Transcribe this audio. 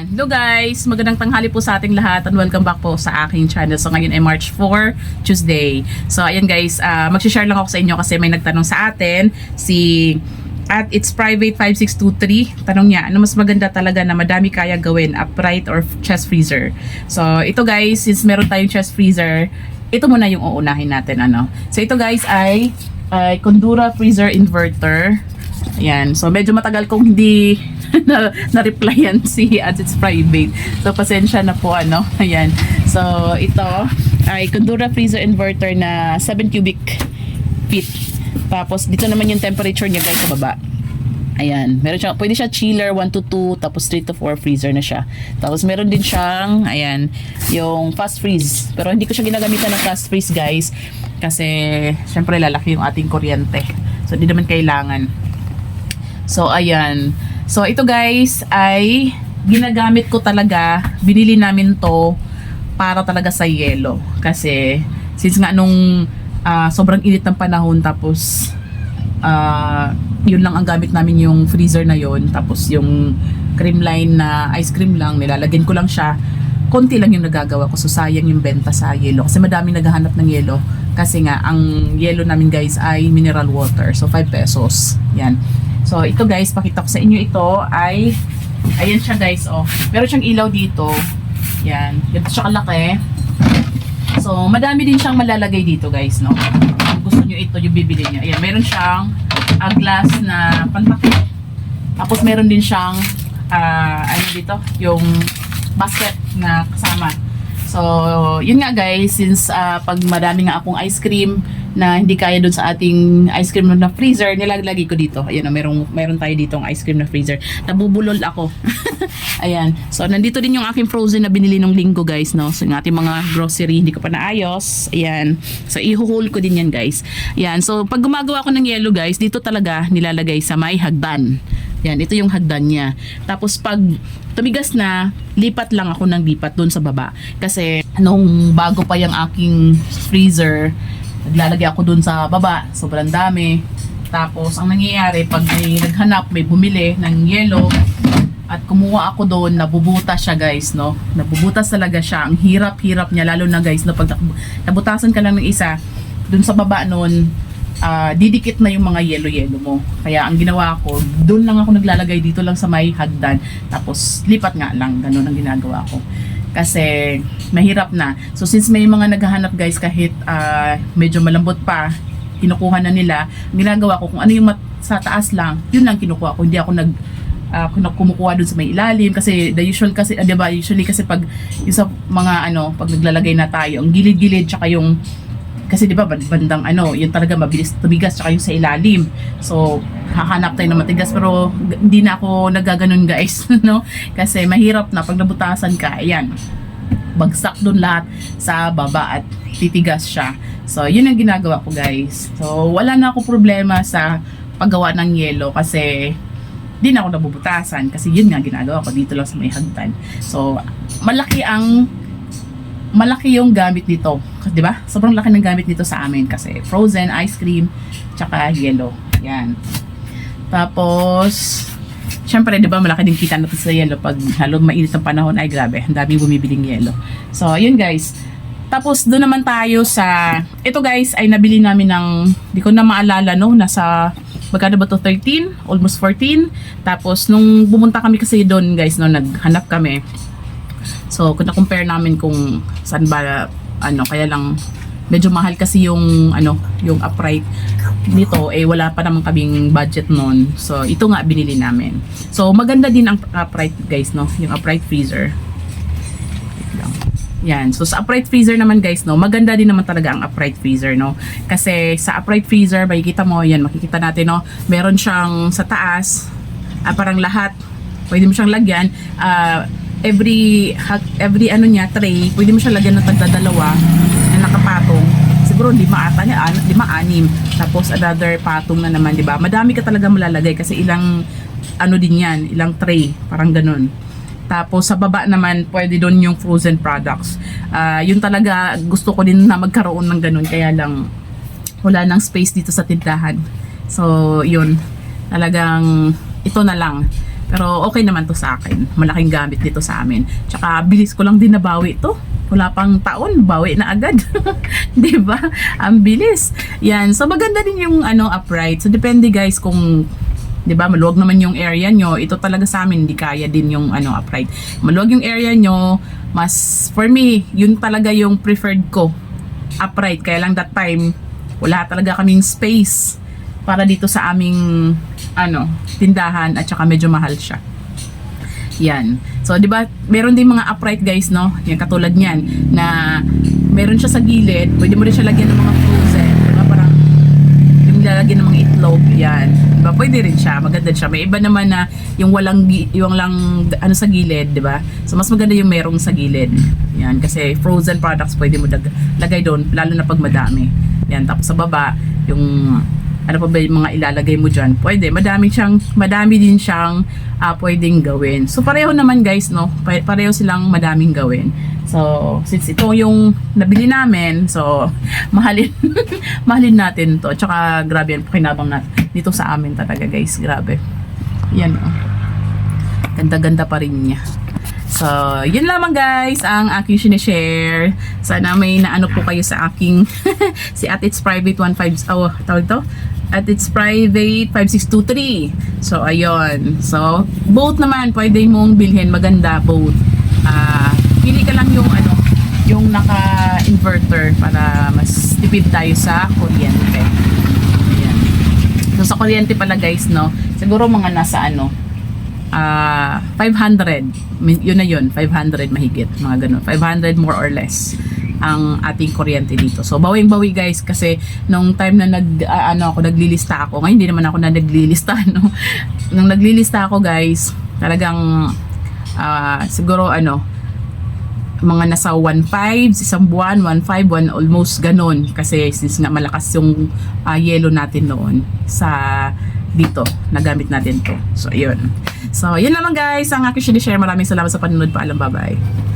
Hello guys, magandang tanghali po sa ating lahat and welcome back po sa aking channel. So ngayon ay March 4, Tuesday. So ayan guys, uh, mag-share lang ako sa inyo kasi may nagtanong sa atin si at it's private 5623. Tanong niya, ano mas maganda talaga na madami kaya gawin, upright or chest freezer? So ito guys, since meron tayong chest freezer, ito muna yung uunahin natin ano. So ito guys ay ay Condura freezer inverter. Ayan. So, medyo matagal kong hindi na, na-replyan si at it's private. So, pasensya na po, ano. Ayan. So, ito ay Condura freezer inverter na 7 cubic feet. Tapos, dito naman yung temperature niya guys sa baba. Ayan. Meron siya, pwede siya chiller 1 to 2, tapos 3 to 4 freezer na siya. Tapos meron din siyang, ayan, yung fast freeze. Pero hindi ko siya ginagamitan ng fast freeze guys. Kasi, syempre lalaki yung ating kuryente. So, hindi naman kailangan. So, ayan. So, ito guys ay ginagamit ko talaga. Binili namin to para talaga sa yelo. Kasi, since nga nung ah, sobrang init ng panahon tapos ah, yun lang ang gamit namin yung freezer na yun. Tapos yung cream line na ice cream lang, nilalagyan ko lang siya. Konti lang yung nagagawa ko. So, sayang yung benta sa yelo. Kasi madami naghahanap ng yelo. Kasi nga, ang yelo namin guys ay mineral water. So, 5 pesos. Yan. So, ito guys, pakita ko sa inyo ito ay, ayan siya guys, oh. Meron siyang ilaw dito. Yan. Ganito siya kalaki. So, madami din siyang malalagay dito guys, no. Kung gusto nyo ito, yung bibili nyo. Ayan, meron siyang ah, glass na pantakip. Tapos meron din siyang, ah, ano dito, yung basket na kasama. So, yun nga guys, since ah, pag marami nga akong ice cream na hindi kaya dun sa ating ice cream na freezer, nilalagay ko dito. Ayan, oh, merong, meron tayo dito ang ice cream na freezer. Nabubulol ako. Ayan. So, nandito din yung aking frozen na binili nung linggo guys, no? So, yung ating mga grocery, hindi ko pa naayos. Ayan. So, ihuhol ko din yan guys. Ayan. So, pag gumagawa ko ng yellow guys, dito talaga nilalagay sa may hagdan. Yan, ito yung hagdan niya. Tapos pag tumigas na, lipat lang ako ng lipat doon sa baba. Kasi nung bago pa yung aking freezer, naglalagay ako doon sa baba. Sobrang dami. Tapos ang nangyayari, pag may naghanap, may bumili ng yellow, at kumuha ako doon, nabubutas siya guys, no? Nabubutas talaga siya. Ang hirap-hirap niya, lalo na guys, no? Pag nabutasan ka lang ng isa, doon sa baba noon, ah, didikit na yung mga yelo-yelo mo. Kaya ang ginawa ko, doon lang ako naglalagay dito lang sa may hagdan. Tapos lipat nga lang, ganun ang ginagawa ko. Kasi mahirap na. So since may mga naghahanap guys kahit ah, medyo malambot pa, kinukuha na nila, ginagawa ko kung ano yung mat- sa taas lang, yun lang kinukuha ko. Hindi ako nag kung kumukuha dun sa may ilalim kasi the usual kasi ah, 'di ba usually kasi pag yung sa mga ano pag naglalagay na tayo ang gilid-gilid tsaka yung kasi 'di ba band- bandang ano yun talaga mabilis tumigas tsaka yung sa ilalim. So hahanap tayo ng matigas. Pero hindi na ako nagaganon guys no? Kasi mahirap na pag nabutasan ka ayan bagsak doon lahat sa baba at titigas siya. So yun ang ginagawa ko guys. So wala na ako problema sa paggawa ng yelo kasi di na ako nabubutasan kasi yun nga ginagawa ko dito lang sa may hagdan. So, malaki ang malaki yung gamit nito. 'di ba? Sobrang laki ng gamit nito sa amin kasi frozen ice cream tsaka yellow. Yan. Tapos Siyempre, di ba, malaki din kita natin sa yellow pag halo mainit ang panahon, ay grabe, ang daming bumibiling yellow. So, yun guys. Tapos, doon naman tayo sa, ito guys, ay nabili namin ng, di ko na maalala, no, nasa, magkano ba to 13? Almost 14. Tapos, nung bumunta kami kasi doon guys, no, naghanap kami. So, kung na-compare namin kung saan ba, ano, kaya lang, medyo mahal kasi yung, ano, yung upright nito, eh, wala pa naman kaming budget noon. So, ito nga binili namin. So, maganda din ang upright, guys, no? Yung upright freezer. Yan. So, sa upright freezer naman, guys, no? Maganda din naman talaga ang upright freezer, no? Kasi sa upright freezer, makikita mo, yan, makikita natin, no? Meron siyang sa taas, ah, parang lahat, pwede mo siyang lagyan, ah, every, every ano niya, tray, pwede mo siyang lagyan ng tagdadalawa na nakapatong. Siguro lima ata niya, an- lima, anim. Tapos another patong na naman, di ba? Madami ka talaga malalagay kasi ilang, ano din yan, ilang tray, parang ganun. Tapos sa baba naman, pwede doon yung frozen products. Ah, yun talaga, gusto ko din na magkaroon ng ganun. Kaya lang, wala nang space dito sa tindahan. So, yun. Talagang, ito na lang. Pero okay naman to sa akin. Malaking gamit dito sa amin. Tsaka bilis ko lang din nabawi to. Wala pang taon, bawi na agad. 'Di ba? Ang bilis. Yan. So maganda din yung ano upright. So depende guys kung 'di ba maluwag naman yung area nyo ito talaga sa amin hindi kaya din yung ano upright maluwag yung area nyo mas for me yun talaga yung preferred ko upright kaya lang that time wala talaga kaming space para dito sa aming ano tindahan at saka medyo mahal siya yan. So, di ba, meron din mga upright guys, no? Yan, katulad niyan, na meron siya sa gilid, pwede mo rin siya lagyan ng mga frozen, di ba? Parang, yung lalagyan ng mga itlog, yan. Di ba, pwede rin siya, maganda siya. May iba naman na, yung walang, yung lang, ano sa gilid, di ba? So, mas maganda yung merong sa gilid. Yan, kasi frozen products pwede mo lagay doon, lalo na pag madami. Yan, tapos sa baba, yung ano pa ba yung mga ilalagay mo dyan? Pwede, madami siyang, madami din siyang ah, pwedeng gawin. So, pareho naman guys, no? Pa- Pareho silang madaming gawin. So, since ito yung nabili namin, so, mahalin, mahalin natin to. Tsaka, grabe yan, pakinabang natin. Dito sa amin talaga guys, grabe. Yan, oh. Ganda-ganda pa rin niya. So, yun lamang guys ang aking sinishare. Sana may naano po kayo sa aking si at its private 15 oh, tawag to? At its private 5623. So, ayun. So, both naman pwede mong bilhin. Maganda both. Ah, pili ka lang yung ano, yung naka-inverter para mas tipid tayo sa kuryente. Ayan. So, sa kuryente pala guys, no? Siguro mga nasa ano, ah 500 Min- yun na yun 500 mahigit mga ganun. 500 more or less ang ating kuryente dito. So bawing bawi guys kasi nung time na nag ah, ano ako naglilista ako ngayon hindi naman ako na naglilista no? Nung naglilista ako guys talagang ah, siguro ano mga nasa 1.5 isang buwan 1.5 one almost ganun. Kasi since nga malakas yung ah, yellow natin noon sa dito nagamit natin to. So yun. So yun naman guys. Ang aking sinishare. Maraming salamat sa panonood. Paalam. Bye bye